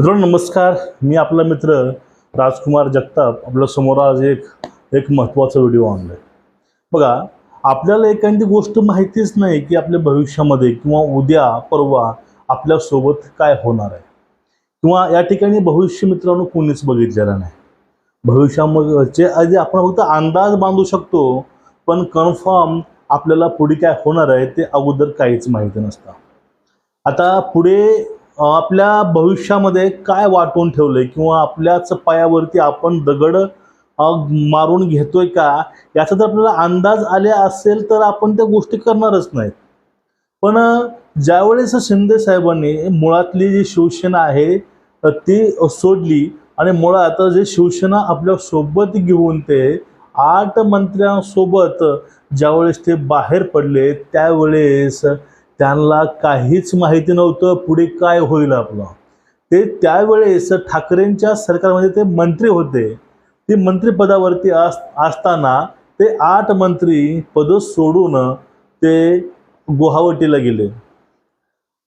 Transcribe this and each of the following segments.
मित्रांनो नमस्कार. मी आपला मित्र राजकुमार जगताप. आपल्यासमोर आज एक एक महत्त्वाचा व्हिडिओ आणलाय. बघा आपल्याला एखादी गोष्ट माहितीच नाही की आपल्या भविष्यामध्ये किंवा उद्या परवा आपल्यासोबत काय होणार आहे. किंवा या ठिकाणी भविष्य मित्रांनो कोणीच बघितलेलं नाही. भविष्यामध्ये आधी आपण फक्त अंदाज बांधू शकतो पण कन्फर्म आपल्याला पुढे काय होणार आहे ते अगोदर काहीच माहिती नसतं. आता पुढे आपल्या भविष्यामध्ये काय वाटून ठेवलंय किंवा आपल्याच पायावरती आपण दगड मारून घेतोय का? याचा जर आपल्याला अंदाज आले असेल तर आपण त्या गोष्टी करणारच नाहीत. पण ज्यावेळेस शिंदे साहेबांनी मुळातली जी शिवसेना आहे ती सोडली आणि मुळात जे शिवसेना आपल्यासोबत घेऊन ते आठ मंत्र्यांसोबत ज्यावेळेस ते बाहेर पडले त्यावेळेस त्यांना काहीच माहिती नव्हतं पुढे काय होईल आपलं. ते त्यावेळेस ठाकरेंच्या सरकारमध्ये ते मंत्री होते. ते मंत्रिपदावरती अस असताना ते आठ मंत्री पद सोडून ते गुवाहाटीला गेले.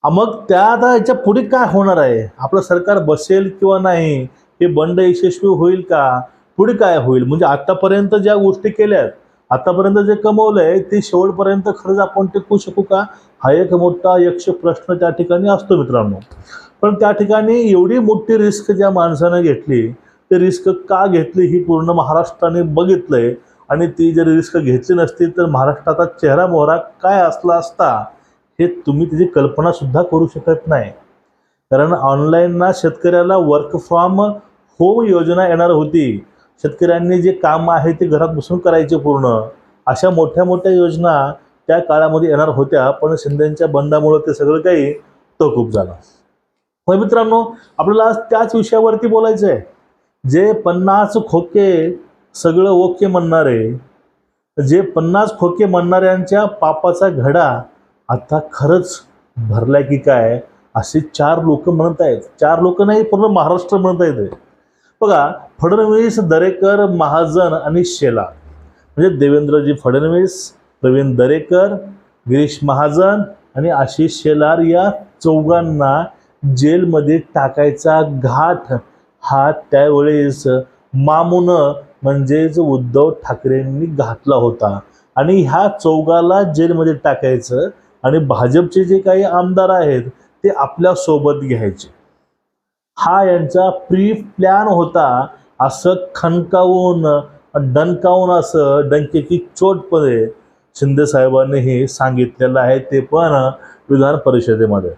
मग त्या आता याच्यापुढे काय होणार आहे? आपलं सरकार बसेल किंवा नाही? हे बंड यशस्वी होईल का? पुढे काय होईल? म्हणजे आतापर्यंत ज्या गोष्टी केल्यात आतापर्यंत जे कमवलंय ते शेवटपर्यंत खरंच आपण टिकू शकू का? हा एक मोठा यक्ष प्रश्न त्या ठिकाणी असतो मित्रांनो. पण त्या ठिकाणी एवढी मोठी रिस्क ज्या माणसानं घेतली ते रिस्क का घेतली ही पूर्ण महाराष्ट्राने बघितलंय. आणि ती जर रिस्क घेतली नसती तर महाराष्ट्राचा चेहरा मोहरा काय असला असता हे तुम्ही त्याची कल्पना सुद्धा करू शकत नाही. कारण ऑनलाईन ना शेतकऱ्याला वर्क फ्रॉम होम योजना येणार होती. शेतकऱ्यांनी जे काम आहे ते घरात बसून करायचे पूर्ण. अशा मोठ्या मोठ्या योजना त्या काळामध्ये येणार होत्या पण शिंदेच्या बंडामुळे ते सगळं काही तहकूब झालं. होय मित्रांनो आपल्याला आज त्याच विषयावरती बोलायचं आहे. जे पन्नास खोके सगळं ओके म्हणणारे जे पन्नास खोके म्हणणाऱ्यांच्या पापाचा घडा आता खरंच भरलाय की काय असे चार लोक म्हणत आहेत चार लोक नाही पूर्ण महाराष्ट्र म्हणत आहेत बघा फडणवीस दरेकर महाजन आणि शेला म्हणजे देवेंद्रजी फडणवीस प्रवीण दरेकर गिरीश महाजन आणि आशिष शेलार या चौघांना जेलमध्ये टाकायचा घाट हा त्यावेळेस मामून म्हणजेच उद्धव ठाकरेंनी घातला होता. आणि ह्या चौघाला जेलमध्ये टाकायचं आणि भाजपचे जे काही आमदार आहेत ते आपल्यासोबत घ्यायचे. हा यांचा प्री प्लॅन होता. असं खणकावून डणकावून असं डंकेची चोटपणे शिंदे साहेबांनी हे सांगितलेलं आहे ते पण विधान परिषदेमध्ये.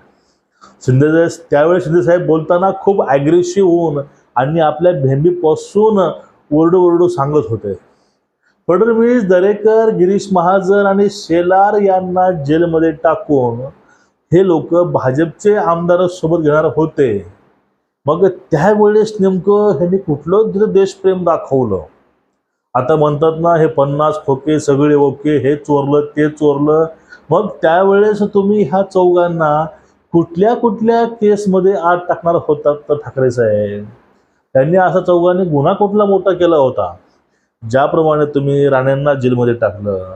शिंदे त्यावेळेस शिंदे साहेब बोलताना खूप ॲग्रेसिव्ह होऊन आणि आपल्या भेंबीपासून ओरडू ओरडू सांगत होते. फडणवीस दरेकर गिरीश महाजन आणि शेलार यांना जेलमध्ये टाकून हे लोक भाजपचे आमदार सोबत घेणार होते. मग त्यावेळेस नेमकं ह्यांनी कुठलं तिथं देशप्रेम दाखवलं? आता म्हणतात ना हे पन्नास खोके सगळे ओके हे चोरलं ते चोरलं. मग त्यावेळेस तुम्ही ह्या चौघांना कुठल्या कुठल्या केसमध्ये आत टाकणार होतात तर ठाकरे साहेब? त्यांनी असा चौघांनी गुन्हा कुठला मोठा केला होता? ज्याप्रमाणे तुम्ही राण्यांना जेलमध्ये टाकलं.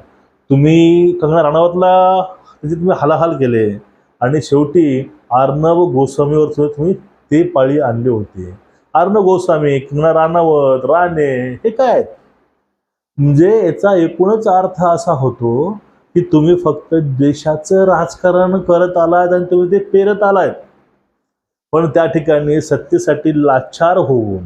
तुम्ही कंगना राणावतला त्याचे तुम्ही हालाहाल केले. आणि शेवटी आर्णव गोस्वामीवर सुद्धा तुम्ही ते पाळी आणले होते. अर्णव गोस्वामी कंगना राणावत राणे हे काय म्हणजे याचा एकूणच अर्थ असा होतो की तुम्ही फक्त देशाचं राजकारण करत आलात आणि तुम्ही ते पेरत आलात. पण त्या ठिकाणी सत्तेसाठी लाचार होऊन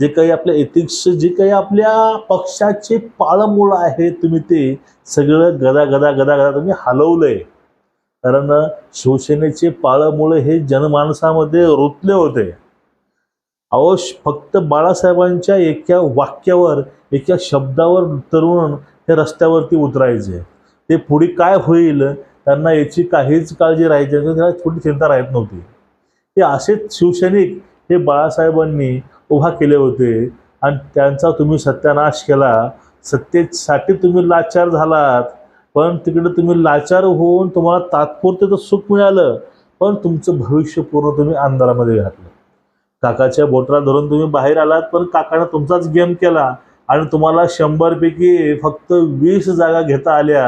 जे काही आपल्या एथिक्स जे काही आपल्या पक्षाचे पाळमुळं आहे तुम्ही ते सगळं गदा गदा गदा गदा तुम्ही हलवलंय. कारण शिवसेनेचे पाळमुळं हे जनमानसामध्ये रुतले होते. अहो फक्त बाळासाहेबांच्या एका वाक्यावर एका शब्दावर तरुण हे रस्त्यावरती उतरायचे. ते पुढे काय होईल त्यांना याची काहीच काळजी राहायची त्याला थोडी चिंता राहत नव्हती. हे असेच शिवसैनिक हे बाळासाहेबांनी उभा केले होते आणि त्यांचा तुम्ही सत्यानाश केला. सत्तेसाठी तुम्ही लाचार झालात. पण तिकडे तुम्ही लाचार होऊन तुम्हाला तात्पुरते तर सुख मिळालं पण तुमचं भविष्य पूर्ण तुम्ही अंधारामध्ये घातलं. काकाच्या बोटला धरून तुम्ही बाहेर आलात पण काकानं तुमचाच गेम केला आणि तुम्हाला शंभरपैकी फक्त वीस जागा घेता आल्या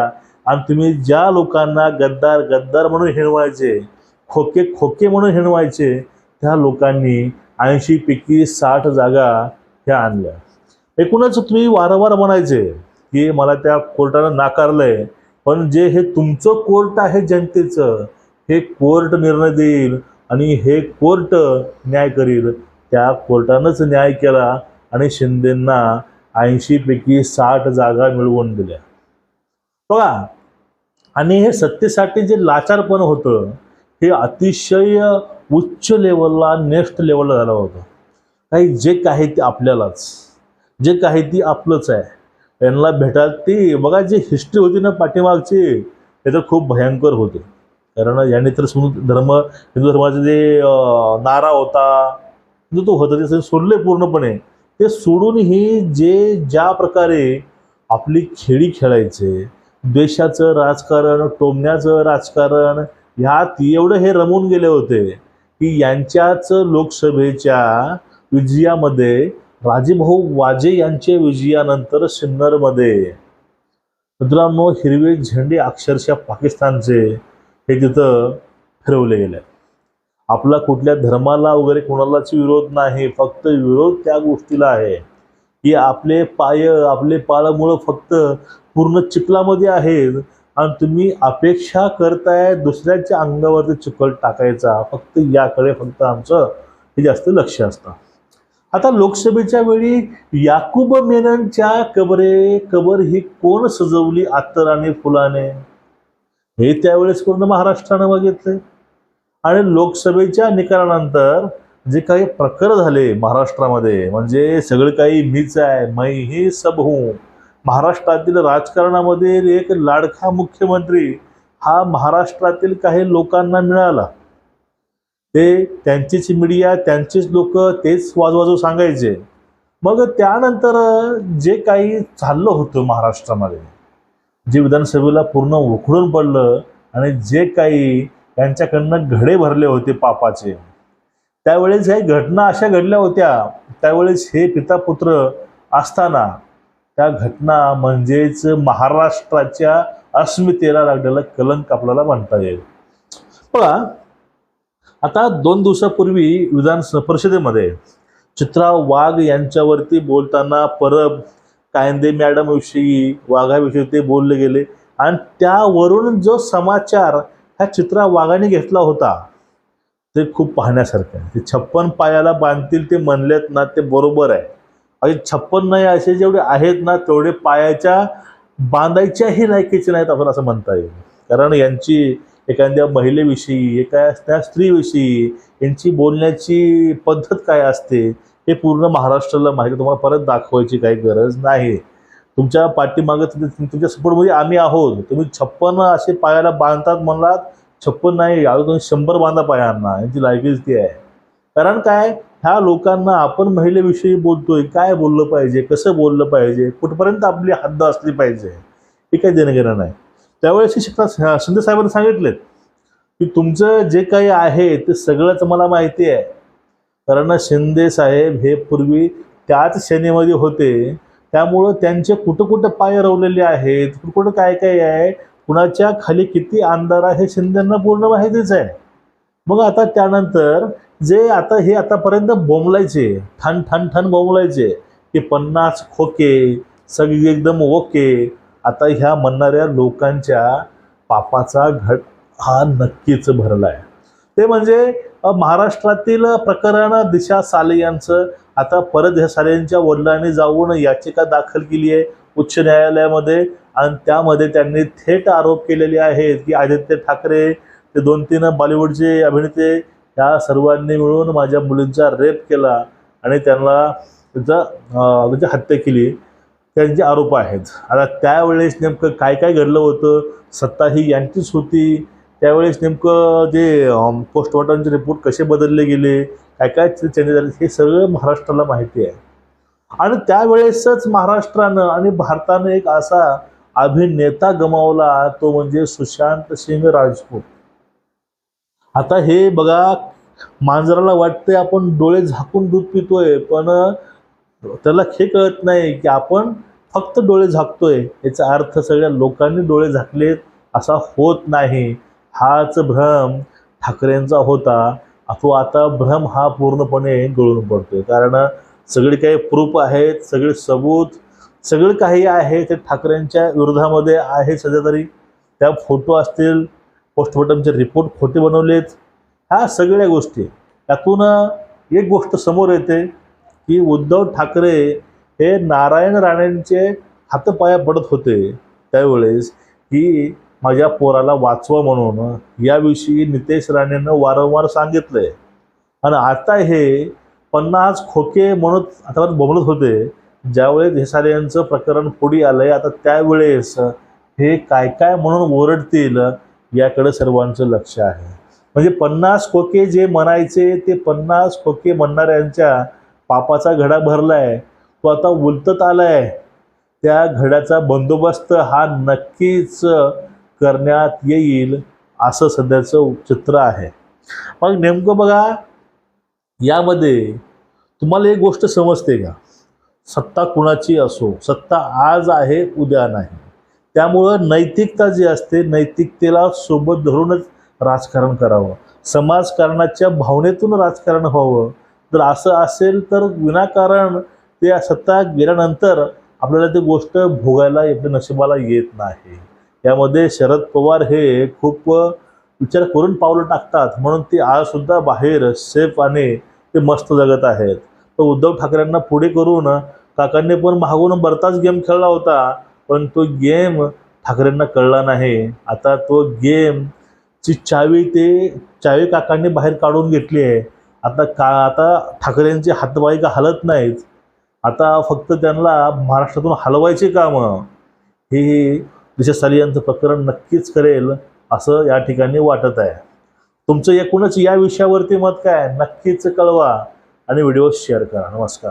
आणि तुम्ही ज्या लोकांना गद्दार गद्दार म्हणून हिणवायचे खोके खोके म्हणून हिणवायचे त्या लोकांनी ऐंशीपैकी साठ जागा ह्या आणल्या. एकूणच तुम्ही वारंवार म्हणायचे की मला त्या कोर्टानं नाकारलंय पण जे हे तुमचं कोर्ट आहे जनतेचं हे कोर्ट निर्णय देईल आणि हे कोर्ट न्याय करील. त्या कोर्टानंच न्याय केला आणि शिंदेंना ऐंशीपैकी साठ जागा मिळवून दिल्या. बघा आणि हे सत्तेसाठी जे लाचारपण होतं हे अतिशय उच्च लेवलला नेक्स्ट लेवलला झालं होतं. काही जे काही ते आपल्यालाच जे काही ती आपलंच आहे. यांना भेटाल ती. बघा जी हिस्ट्री होती ना पाठीमागची ते तर खूप भयंकर होते. कारण यांनी तर समज धर्म हिंदू धर्माचा जे नारा होता हिंदुत्व होतं होता ते सगळे सोडले पूर्णपणे. ते सोडूनही जे ज्या प्रकारे आपली खेळी खेळायचे द्वेषाचं राजकारण टोमण्याचं राजकारण ह्यात एवढं हे रमून गेले होते की यांच्याच लोकसभेच्या विजयामध्ये राजेभाऊ वाजे यांच्या विजयानंतर सिन्नरमध्ये. मित्रांनो हिरवे झेंडे अक्षरशः पाकिस्तानचे हे तिथं फिरवले गेले. आपला कुठल्या धर्माला वगैरे कोणालाच विरोध नाही फक्त विरोध त्या गोष्टीला आहे. की आपले पाय आपले पाळमुळं फक्त पूर्ण चिखलामध्ये आहेत आणि तुम्ही अपेक्षा करताय दुसऱ्याच्या अंगावरती चिखल टाकायचा. फक्त याकडे फक्त आमचं हे जास्त लक्ष असतं. आता लोकसभेच्या वेळी याकूब मेननच्या कबरे कबर ही कोण सजवली अत्तर आणि फुलाने? हे त्यावेळेस पूर्ण महाराष्ट्रानं बघितले आणि लोकसभेच्या निकालानंतर जे काही प्रकार झाले महाराष्ट्रामध्ये म्हणजे सगळं काही मीच आहे मै ही सब हूं महाराष्ट्रातील राजकारणामध्ये एक लाडका मुख्यमंत्री हा महाराष्ट्रातील काही लोकांना मिळाला. ते त्यांचीच मीडिया त्यांचीच लोक तेच वाजवाजू सांगायचे. मग त्यानंतर जे काही चाललं होतं महाराष्ट्रामध्ये जे विधानसभेला पूर्ण उखडून पडलं आणि जे काही त्यांच्याकडनं घडे भरले होते पापाचे त्यावेळेस ह्या घटना अशा घडल्या होत्या. त्यावेळेस हे पिता पुत्र असताना त्या घटना म्हणजेच महाराष्ट्राच्या अस्मितेला लागलेला कलंक आपल्याला म्हणता येईल. बघा आता दोन दिवसापूर्वी विधान परिषदेमध्ये चित्रा वाघ यांच्यावरती बोलताना परब कायंदे मॅडमविषयी वाघाविषयी ते बोलले गेले. आणि त्यावरून जो समाचार ह्या चित्रा वाघाने घेतला होता ते खूप पाहण्यासारखं आहे. ते छप्पन पायाला बांधतील ते म्हणलेत ना ते बरोबर आहे. आणि छप्पन नाही असे जेवढे आहेत ना तेवढे पायाच्या बांधायच्याही लायकीचे नाहीत आपण असं म्हणता येईल. कारण यांची एखाद्या महिलेविषयी एखाद्या त्या स्त्रीविषयी यांची बोलण्याची पद्धत काय असते हे पूर्ण महाराष्ट्राला माहिती तुम्हाला परत दाखवायची काही गरज नाही. तुमच्या पाठीमागं तुमच्या सपोर्टमध्ये आम्ही आहोत. तुम्ही छप्पन असे पायाला बांधतात म्हणलात छप्पन नाही अजून तुम्ही शंभर बांधा पायांना यांची लायकीच ती आहे कारण काय? ह्या लोकांना आपण महिलेविषयी बोलतोय काय बोललं पाहिजे कसं बोललं पाहिजे कुठपर्यंत आपली हद्द असली पाहिजे हे काही देणं घेणं नाही. त्यावेळेस शिकता शिंदे साहेबांनी सांगितलेत की तुमचं जे काही आहे ते सगळंच मला माहिती आहे. कारण शिंदे साहेब हे पूर्वी त्याच सेनेमध्ये होते. त्यामुळं त्यांचे कुठं कुठं पाय रवलेले आहेत कुठं कुठं काय काय आहे कुणाच्या खाली किती आमदार आहे हे शिंदेंना पूर्ण माहितीच आहे. मग आता त्यानंतर जे आता हे आतापर्यंत बोंबलायचे ठण ठण ठण बोंबलायचे की पन्नास खोके सगळी एकदम ओके आता ह्या म्हणणाऱ्या लोकांच्या पापाचा घट हा नक्कीच भरला आहे ते म्हणजे महाराष्ट्रातील प्रकरण दिशा साले यांचं आता परत ह्या सालेंच्या वडिलांनी जाऊन याचिका दाखल केली आहे उच्च न्यायालयामध्ये आणि त्यामध्ये त्यांनी थेट आरोप केलेले आहेत की आदित्य ठाकरे ते दोन तीन बॉलिवूडचे अभिनेते या सर्वांनी मिळून माझ्या मुलींचा रेप केला आणि त्यांना त्याचा म्हणजे त्याची हत्या केली. त्यांचे आरोप आहेत. आता त्यावेळेस नेमकं काय काय घडलं होतं? सत्ता ही यांचीच होती. त्यावेळेस नेमकं जे पोस्टमॉर्टमचे रिपोर्ट कसे बदलले गेले? काय काय चेंजेस झाले हे सगळं महाराष्ट्राला माहिती आहे. आणि त्यावेळेसच महाराष्ट्रानं आणि भारतानं एक असा अभिनेता गमावला तो म्हणजे सुशांत सिंग राजपूत. आता हे बघा मांजराला वाटतंय आपण डोळे झाकून दूध पितोय पण त्याला हे कळत नाही की आपण फक्त डोळे झाकतोय याचा अर्थ सगळ्या लोकांनी डोळे झाकलेत असा होत नाही. हाच भ्रम ठाकरेंचा होता. तो आता भ्रम हा पूर्णपणे गळून पडतोय. कारण सगळे काही प्रूफ आहेत सगळे सबूत सगळं काही आहे ते ठाकरेंच्या विरोधामध्ये आहे सध्या तरी. त्या फोटो असतील पोस्टमॉर्टमचे रिपोर्ट खोटे बनवलेत. ह्या सगळ्या गोष्टी. त्यातून एक गोष्ट समोर येते की उद्धव ठाकरे हे नारायण राणेंचे हातपाया पडत होते त्यावेळेस की माझ्या पोराला वाचवा म्हणून याविषयी नितेश राणेनं वारंवार सांगितलंय. आणि आता हे पन्नास खोके म्हणत आता बोलत होते. ज्यावेळेस हेसारे यांचं प्रकरण पुढे आलंय आता त्यावेळेस हे काय काय म्हणून ओरडतील याकडे सर्वांचं लक्ष आहे. म्हणजे पन्नास खोके जे म्हणायचे ते पन्नास खोके म्हणणाऱ्यांच्या पापाचा घडा भरलाय. तो आता उलटत आलाय. त्या घड्याचा बंदोबस्त हा नक्कीच करण्यात येईल असं सध्याचं चित्र आहे. मग नेमकं बघा यामध्ये तुम्हाला एक गोष्ट समजते का? सत्ता कुणाची असो सत्ता आज आहे उद्या नाही. त्यामुळं नैतिकता जी असते नैतिकतेला सोबत धरूनच राजकारण करावं. समाजकारणाच्या भावनेतून राजकारण व्हावं. जर असं असेल तर विनाकारण ते सत्ता गेल्यानंतर आपल्याला ती गोष्ट भोगायला आपल्या नशिबाला येत नाही. यामध्ये शरद पवार हे खूप विचार करून पावलं टाकतात. म्हणून ते आजसुद्धा बाहेर सेफ आणि ते मस्त जगत आहेत. तर उद्धव ठाकरेंना पुढे करून काकांनी पण मागून बरताच गेम खेळला होता. पण तो गेम ठाकरेंना कळला नाही. आता तो गेम ची चावी ते चावी काकांनी बाहेर काढून घेतली आहे. आता का आता ठाकरेंचे हातबाई का हलत नाहीत? आता फक्त त्यांना महाराष्ट्रातून हलवायचे कामं हे दिशा यांचं प्रकरण नक्कीच करेल असं या ठिकाणी वाटत आहे. तुमचं एकूणच या विषयावरती मत काय? नक्कीच कळवा आणि व्हिडिओ शेअर करा. नमस्कार.